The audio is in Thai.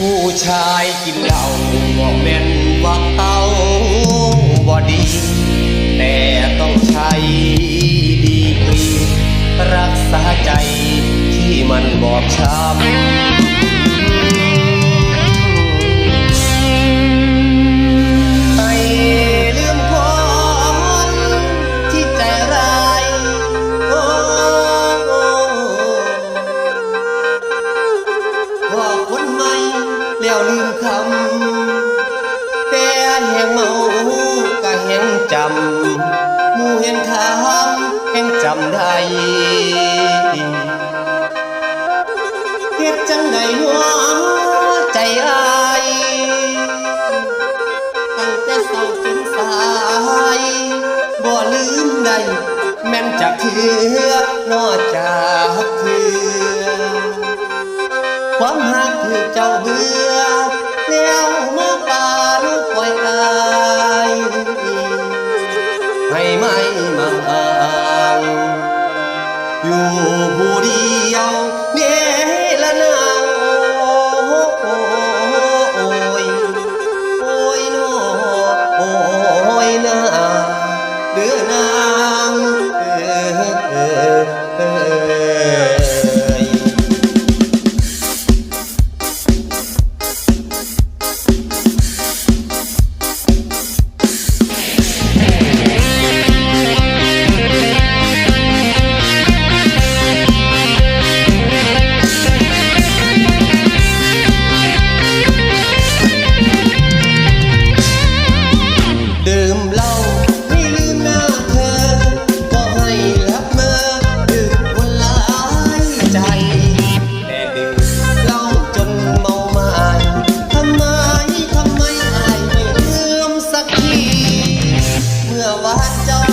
ผู้ชายกินเหล้าบอกแม่นว่าเต้าบอดี แต่ต้องใช้ดีกรีรักษาใจที่มันบอบช้ำไอเรื่คนที่ใจร้ายโอ้ แล้วลืมคำแต่แห่งเมาก็แห่งจำมู่เห็นคำแห่งจำได้เฮ็ดจังไดหัวใจอายตั้งแต่เศร้าถึงสายบ่ลืมได้แม่นจากเธอนอจากเธอ cháu vừa leo móc bà lúc quay ai hay mai mà anh dù bù đi ao nhé là nào ôi ôi nó ôi na đứa nàng I don't